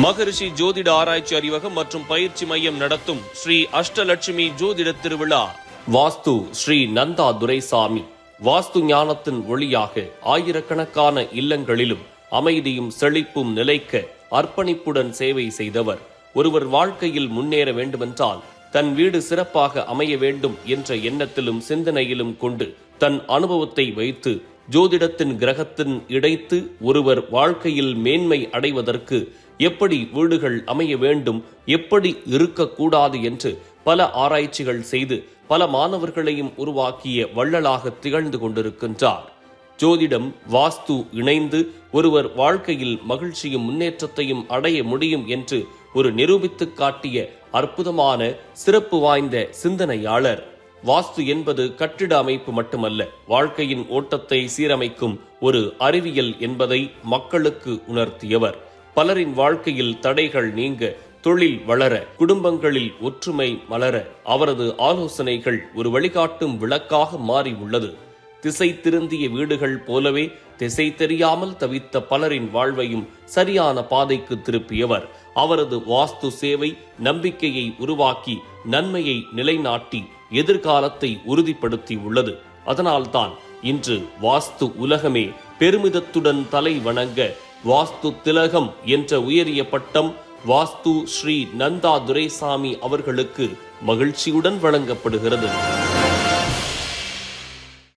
மகரிஷி ஜோதிட ஆராய்ச்சி அறிவகம் மற்றும் பயிற்சி மையம் நடத்தும் ஸ்ரீ அஷ்டலட்சுமி ஜோதிட திருவிழா. வாஸ்து ஸ்ரீ நந்தா துரைசாமி. வாஸ்து ஞானத்தின் ஒளியாக ஆயிரக்கணக்கான இல்லங்களிலும் அமைதியும் செழிப்பும் நிலைக்க அர்ப்பணிப்புடன் சேவை செய்தவர். ஒருவர் வாழ்க்கையில் முன்னேற வேண்டுமென்றால் தன் வீடு சிறப்பாக அமைய வேண்டும் என்ற எண்ணத்திலும் சிந்தனையிலும் கொண்டு தன் அனுபவத்தை வைத்து ஜோதிடத்தின் கிரகத்தின் இடைத்து ஒருவர் வாழ்க்கையில் மேன்மை அடைவதற்கு எப்படி வீடுகள் அமைய வேண்டும் எப்படி இருக்கக்கூடாது என்று பல ஆராய்ச்சிகள் செய்து பல மாணவர்களையும் உருவாக்கிய வள்ளலாக திகழ்ந்து கொண்டிருக்கின்றார். ஜோதிடம் வாஸ்து இணைந்து ஒருவர் வாழ்க்கையில் மகிழ்ச்சியும் முன்னேற்றத்தையும் அடைய முடியும் என்று ஒரு நிரூபித்து காட்டிய அற்புதமான சிறப்பு வாய்ந்த சிந்தனையாளர். வாஸ்து என்பது கட்டிட அமைப்பு மட்டுமல்ல வாழ்க்கையின் ஓட்டத்தை சீரமைக்கும் ஒரு அறிவியல் என்பதை மக்களுக்கு உணர்த்தியவர். பலரின் வாழ்க்கையில் தடைகள் நீங்க தொழில் வளர குடும்பங்களில் ஒற்றுமை மலர அவரது ஆலோசனைகள் ஒரு வழிகாட்டும் விளக்காக மாறி உள்ளது. திசை திருந்திய வீடுகள் போலவே திசை தெரியாமல் தவித்த பலரின் வாழ்வையும் சரியான பாதைக்கு திருப்பியவர். அவரது வாஸ்து சேவை நம்பிக்கையை உருவாக்கி நன்மையை நிலைநாட்டி எதிர்காலத்தை உறுதிப்படுத்தி உள்ளது. அதனால்தான் இன்று வாஸ்து உலகமே பெருமிதத்துடன் தலை வணங்க வாஸ்து திலகம் என்ற உயரிய பட்டம் வாஸ்து ஸ்ரீ நந்தா துரைசாமி அவர்களுக்கு மகிழ்ச்சியுடன் வழங்கப்படுகிறது.